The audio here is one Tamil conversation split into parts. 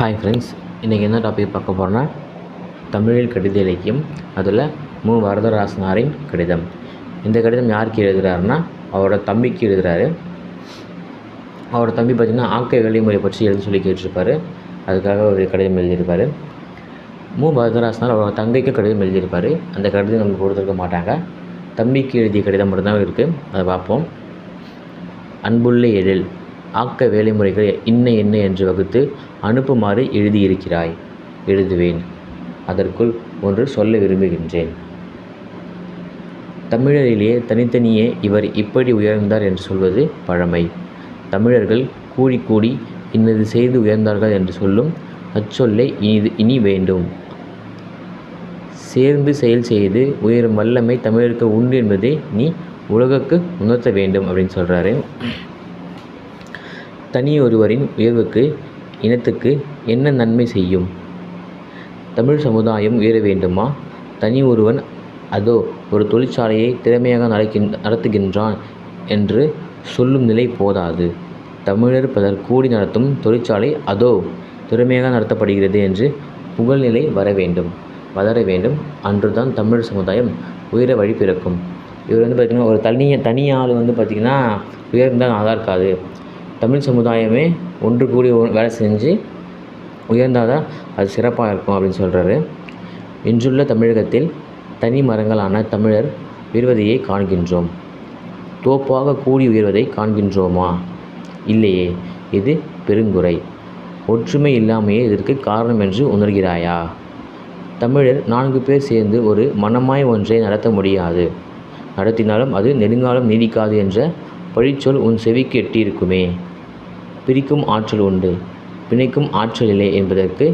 ஹாய் ஃப்ரெண்ட்ஸ் இன்றைக்கி என்ன டாபிக் பார்க்க போகிறோன்னா தமிழில் கடித இலக்கியம் அதில் மு. வரதராசனாரின் கடிதம். இந்த கடிதம் யாருக்கு எழுதுகிறாருன்னா அவரோட தம்பிக்கு எழுதுகிறாரு அவரோட தம்பி பார்த்திங்கன்னா ஆக்க வேலைமுறை பற்றி எழுதி சொல்லி கேட்டிருப்பாரு. அதுக்காக ஒரு கடிதம் எழுதியிருப்பார். மு. வரதராசனார் அவரோட தங்கைக்கு கடிதம் எழுதியிருப்பார். அந்த கடிதம் நம்ம கொடுத்துருக்க மாட்டாங்க. தம்பிக்கு எழுதிய கடிதம் மட்டும்தான் இருக்குது அதை பார்ப்போம். அன்புள்ள எழில். ஆக்க வேலைமுறைகள் இன்ன என்ன என்று வகுத்து அனுப்புமாறு எழுதியிருக்கிறாய். எழுதுவேன். அதற்குள் ஒன்று சொல்ல விரும்புகின்றேன். தமிழரிலேயே தனித்தனியே இவர் இப்படி உயர்ந்தார் என்று சொல்வது பழமை. தமிழர்கள் கூடி கூடி இன்னது செய்து உயர்ந்தார்கள் என்று சொல்லும் அச்சொல்லை இனி இனி வேண்டும். சேர்ந்து செயல் செய்து உயரும் வல்லமை தமிழருக்கு உண்டு என்பதை நீ உலகுக்கு உணர்த்த வேண்டும் அப்படின்னு சொல்கிறாரு தனி ஒருவரின் உயர்வுக்கு இனத்துக்கு என்ன நன்மை செய்யும்? தமிழ் சமுதாயம் உயர வேண்டுமா? தனி ஒருவன் அதோ ஒரு தொழிற்சாலையை திறமையாக நடக்கின் நடத்துகின்றான் என்று சொல்லும் நிலை போதாது. தமிழர் பலர் கூடி நடத்தும் தொழிற்சாலை அதோ திறமையாக நடத்தப்படுகிறது என்று புகழ்நிலை வர வேண்டும். வளர வேண்டும். அன்றுதான் தமிழ் சமுதாயம் உயர வழி பிறக்கும். இவர் வந்து பார்த்திங்கன்னா ஒரு தனி தனி ஆள் வந்து பார்த்திங்கன்னா உயர்ந்தால் நல்லா இருக்காது தமிழ் சமுதாயமே ஒன்று கூடி ஒ- வேலை செஞ்சு உயர்ந்தால் தான் அது சிறப்பாக இருக்கும் அப்படின்னு சொல்கிறாரு இன்றுள்ள தமிழகத்தில் தனி மரங்களான தமிழர் உயர்வதையே காண்கின்றோம். தோப்பாக கூடி உயர்வதை காண்கின்றோமா? இல்லையே இது பெருங்குறை. ஒற்றுமை இல்லாமையே இதற்கு காரணம் என்று உணர்கிறாயா? தமிழர் நான்கு பேர் சேர்ந்து ஒரு மனமாய் ஒன்றை நடத்த முடியாது. நடத்தினாலும் அது நெடுங்காலம் நீடிக்காது என்ற பழிச்சொல் உன் செவிக்கு எட்டியிருக்குமே. பிரிக்கும் ஆற்றல் உண்டு. பிணைக்கும் ஆற்றல் இல்லை என்பதற்கு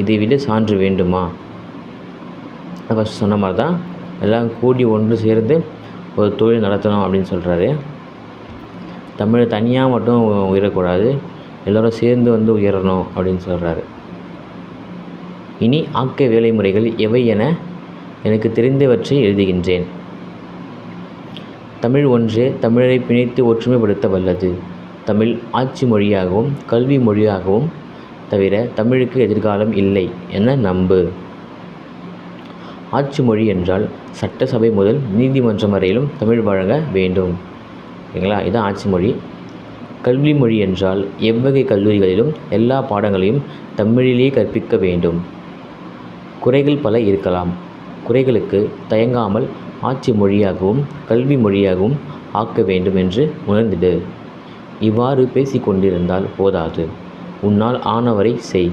இதைவிட சான்று வேண்டுமா? ஃபஸ்ட் சொன்ன மாதிரி தான் எல்லாம் கூடி ஒன்று சேர்ந்து ஒரு தொழில் நடத்தணும் அப்படின்னு சொல்கிறாரு தமிழை தனியாக மட்டும் உயரக்கூடாது. எல்லோரும் சேர்ந்து வந்து உயரணும் அப்படின்னு சொல்கிறாரு இனி ஆக்க வேலைமுறைகள் எவை என எனக்கு தெரிந்தவற்றை எழுதுகின்றேன். தமிழ் ஒன்றே தமிழரை பிணைத்து ஒற்றுமைப்படுத்த வல்லது. தமிழ் ஆட்சி மொழியாகவும் கல்வி மொழியாகவும் தவிர தமிழுக்கு எதிர்காலம் இல்லை என நம்பு. ஆட்சி மொழி என்றால் சட்டசபை முதல் நீதிமன்றம் வரையிலும் தமிழ் வழங்க வேண்டும். ஓகேங்களா இதுதான் ஆட்சி மொழி. கல்வி மொழி என்றால் எவ்வகை கல்லூரிகளிலும் எல்லா பாடங்களையும் தமிழிலேயே கற்பிக்க வேண்டும். குறைகள் பல இருக்கலாம். குறைகளுக்கு தயங்காமல் ஆட்சி மொழியாகவும் கல்வி மொழியாகவும் ஆக்க வேண்டும் என்று உணர்ந்திடு. இவ்வாறு பேசிக்கொண்டிருந்தால் போதாது. உன்னால் ஆனவரை செய்.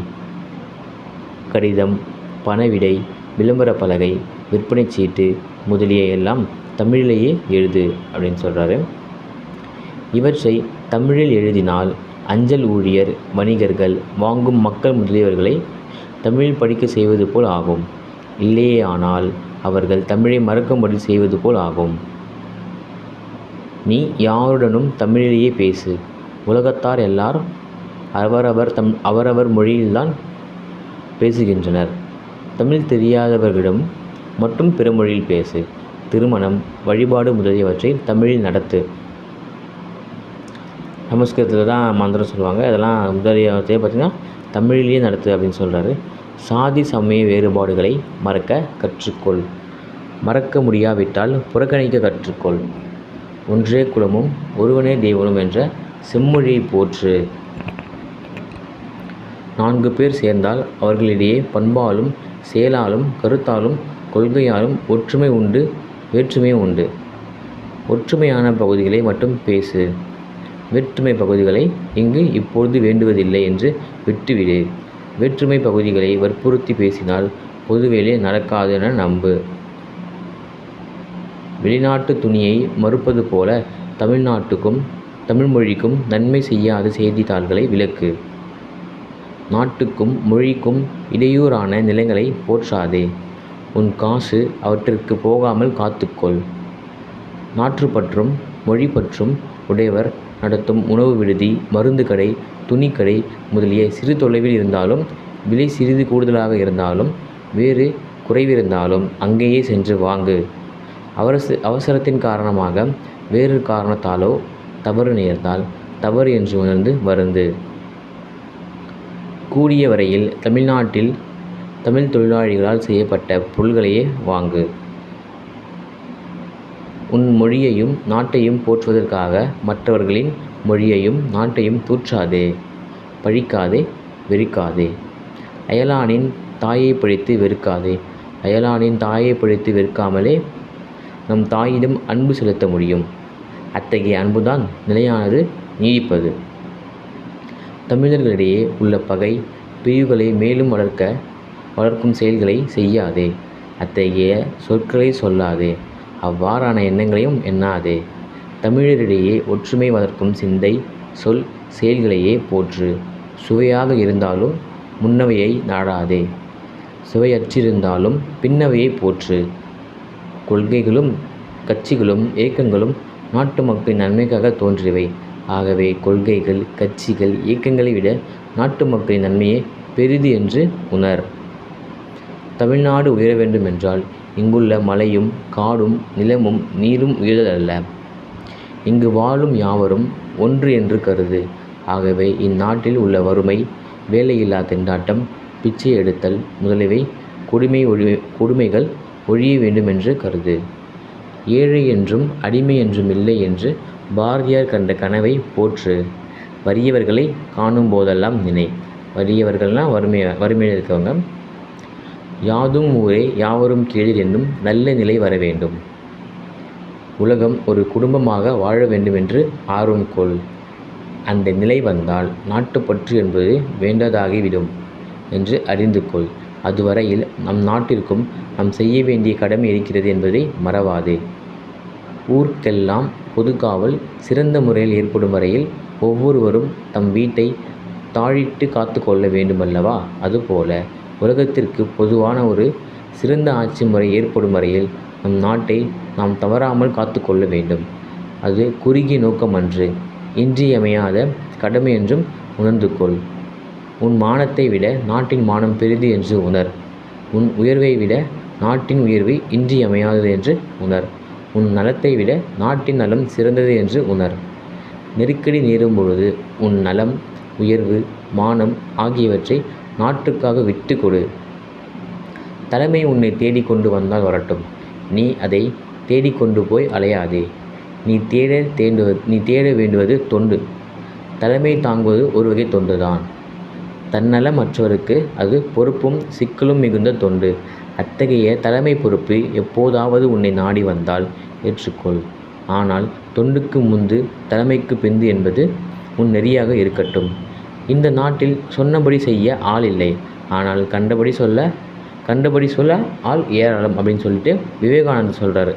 கடிதம் பணவிடை விளம்பர பலகை விற்பனை சீட்டு முதலிய எல்லாம் தமிழிலேயே எழுது அப்படின்னு சொல்கிறாரு இவற்றை தமிழில் எழுதினால் அஞ்சல் ஊழியர் வணிகர்கள் வாங்கும் மக்கள் முதலியவர்களை தமிழில் படிக்க செய்வது போல் ஆகும். இல்லையே ஆனால் அவர்கள் தமிழை மறக்கும்படி செய்வது போல் ஆகும். நீ யாருடனும் தமிழிலேயே பேசு. உலகத்தார் எல்லார் அவரவர் தம் அவரவர் மொழியில்தான் பேசுகின்றனர். தமிழ் தெரியாதவர்களிடம் மட்டும் பிற மொழியில் பேசு. திருமணம் வழிபாடு முதலியவற்றை தமிழில் நடத்து. சமஸ்கிருதத்தில் தான் மந்திரம் சொல்லுவாங்க. அதெல்லாம் முதலியவற்றையே பார்த்திங்கன்னா தமிழிலேயே நடத்து அப்படின்னு சொல்கிறாரு சாதி சமய வேறுபாடுகளை மறக்க கற்றுக்கொள். மறக்க முடியாவிட்டால் புறக்கணிக்க கற்றுக்கொள். ஒன்றே குலமும் ஒருவனே தெய்வனும் என்ற செம்மொழியை போற்று. நான்கு பேர் சேர்ந்தால் அவர்களிடையே பண்பாலும் செயலாலும் கருத்தாலும் கொள்கையாலும் ஒற்றுமை உண்டு வேற்றுமை உண்டு. ஒற்றுமையான பகுதிகளை மட்டும் பேசு. வேற்றுமை பகுதிகளை இங்கு இப்பொழுது வேண்டுவதில்லை என்று விட்டுவிடு. வேற்றுமை பகுதிகளை வற்புறுத்தி பேசினால் பொதுவேலை நடக்காது என நம்பு. வெளிநாட்டு துணியை மறுப்பது போல தமிழ்நாட்டுக்கும் தமிழ்மொழிக்கும் நன்மை செய்யாத செய்தித்தாள்களை விலக்கு நாட்டுக்கும் மொழிக்கும் இடையூறான நிலங்களை போற்றாதே. உன் காசு அவற்றிற்கு போகாமல் காத்துக்கொள். நாற்றுப்பற்றும் மொழிப்பற்றும் உடையவர் நடத்தும் உணவு விடுதி மருந்து கடை துணிக்கடை முதலிய சிறு தொலைவில் இருந்தாலும் விலை சிறிது கூடுதலாக இருந்தாலும் வேறு குறைவிருந்தாலும் அங்கேயே சென்று வாங்கு. அவரச அவசரத்தின் காரணமாக வேறு காரணத்தாலோ தவறு நேர்ந்தால் தவறு என்று உணர்ந்து வருந்து. கூடிய வரையில் தமிழ்நாட்டில் தமிழ் தொழிலாளிகளால் செய்யப்பட்ட பொருள்களையே வாங்கு. உன் மொழியையும் நாட்டையும் போற்றுவதற்காக மற்றவர்களின் மொழியையும் நாட்டையும் தூற்றாதே பழிக்காதே வெறுக்காதே. அயலானின் தாயை பழித்து வெறுக்காதே அயலானின் தாயை பழித்து வெறுக்காமலே நம் தாயிடம் அன்பு செலுத்த முடியும். அத்தகைய அன்புதான் நிலையானது நீடிப்பது. தமிழர்களிடையே உள்ள பகை பிரிவுகளை மேலும் வளர்க்க வளர்க்கும் செயல்களை செய்யாதே. அத்தகைய சொற்களை சொல்லாதே. அவ்வாறான எண்ணங்களையும் எண்ணாதே. தமிழரிடையே ஒற்றுமை வளர்க்கும் சிந்தை சொல் செயல்களையே போற்று. சுவையாக இருந்தாலும் முன்னவையை நாடாதே. சுவையற்றிருந்தாலும் பின்னவையை போற்று. கொள்கைகளும் கட்சிகளும் இயக்கங்களும் நாட்டு மக்களின் நன்மைக்காக தோன்றியவை. ஆகவே கொள்கைகள் கட்சிகள் இயக்கங்களை விட நாட்டு மக்களின் நன்மையே பெரிது என்று உணர். தமிழ்நாடு உயர வேண்டுமென்றால் இங்குள்ள மலையும் காடும் நிலமும் நீரும் உயர்தலல்ல. இங்கு வாழும் யாவரும் ஒன்று என்று கருது. ஆகவே இந்நாட்டில் உள்ள வறுமை வேலையில்லா திண்டாட்டம் பிச்சை எடுத்தல் முதலியவை கொடுமை ஒழி கொடுமைகள் ஒழிய வேண்டுமென்று கருது. ஏழை என்றும் அடிமை என்றும் இல்லை என்று பாரதியார் கண்ட கனவை போற்று. வறியவர்களை காணும் போதெல்லாம் நினை. வறியவர்கள்னால் வறுமையாக வறுமையில் இருக்கவங்க. யாதும் ஊரே யாவரும் கேளீர் என்னும் நல்ல நிலை வர வேண்டும். உலகம் ஒரு குடும்பமாக வாழ வேண்டுமென்று ஆர்வம் கொள். அந்த நிலை வந்தால் நாட்டுப்பற்று என்பது வேண்டதாகிவிடும் என்று அறிந்து கொள். அதுவரையில் நம் நாட்டிற்கும் நாம் செய்ய வேண்டிய கடமை இருக்கிறது என்பதை மறவாதே. ஊர்க்கெல்லாம் பொதுக்காவல் சிறந்த முறையில் ஏற்படும் வரையில் ஒவ்வொருவரும் தம் வீட்டை தாழிட்டு காத்து கொள்ள வேண்டுமல்லவா? அதுபோல உலகத்திற்கு பொதுவான ஒரு சிறந்த ஆட்சி முறை ஏற்படும் வரையில் நம் நாட்டை நாம் தவறாமல் காத்து கொள்ள வேண்டும். அது குறுகிய நோக்கமன்று. இன்றியமையாத கடமை என்றும் உணர்ந்து கொள். உன் மானத்தை விட நாட்டின் மானம் பெரிது என்று உணர். உன் உயர்வை விட நாட்டின் உயர்வு இன்றியமையாதது என்று உணர். உன் நலத்தை விட நாட்டின் நலம் சிறந்தது என்று உணர். நெருக்கடி நேரும் பொழுது உன் நலம் உயர்வு மானம் ஆகியவற்றை நாட்டுக்காக விட்டு கொடு. தலைமை உன்னை தேடிக்கொண்டு வந்தால் வரட்டும். நீ அதை தேடிக்கொண்டு போய் அலையாதே. நீ தேட தேண்டுவது நீ தேட வேண்டுவது தொண்டு. தலைமை தாங்குவது ஒரு வகை தொண்டுதான். தன்னலமற்றவருக்கு அது பொறுப்பும் சிக்கலும் மிகுந்த தொண்டு. அத்தகைய தலைமை பொறுப்பு எப்போதாவது உன்னை நாடி வந்தால் ஏற்றுக்கொள். ஆனால் தொண்டுக்கு முந்து தலைமைக்கு பிந்து என்பது உன் நெறியாக இருக்கட்டும். இந்த நாட்டில் சொன்னபடி செய்ய ஆள் இல்லை. ஆனால் கண்டபடி சொல்ல கண்டபடி சொல்ல ஆள் ஏராளம் அப்படின்னு சொல்லிட்டு விவேகானந்தர் சொல்கிறாரு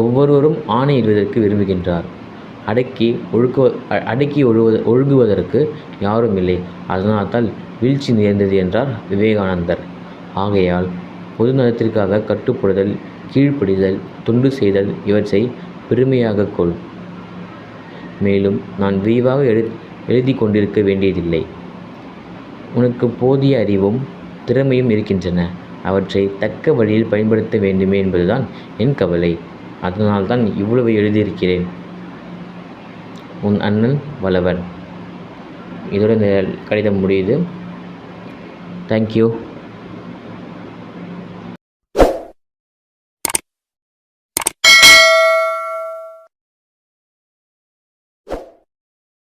ஒவ்வொருவரும் ஆணையிடுவதற்கு விரும்புகின்றார். அடக்கி ஒழுக்க அடக்கி ஒழுவது ஒழுகுவதற்கு யாரும் இல்லை. அதனால்தான் வீழ்ச்சி நேர்ந்தது என்றார் விவேகானந்தர். ஆகையால் பொது நலத்திற்காக கட்டுப்படுதல் கீழ்ப்படிதல் தொண்டு செய்தல் இவற்றை பெருமையாக கொள். மேலும் நான் விரிவாக எழு எழுதி கொண்டிருக்க வேண்டியதில்லை. உனக்கு போதிய அறிவும் திறமையும் இருக்கின்றன. அவற்றை தக்க வழியில் பயன்படுத்த வேண்டுமே என்பதுதான் என் கவலை. அதனால்தான் இவ்வளவு எழுதியிருக்கிறேன். உன் அண்ணன் வளவன் இதோட இந்த கடிதம் முடியுது. தேங்க்யூ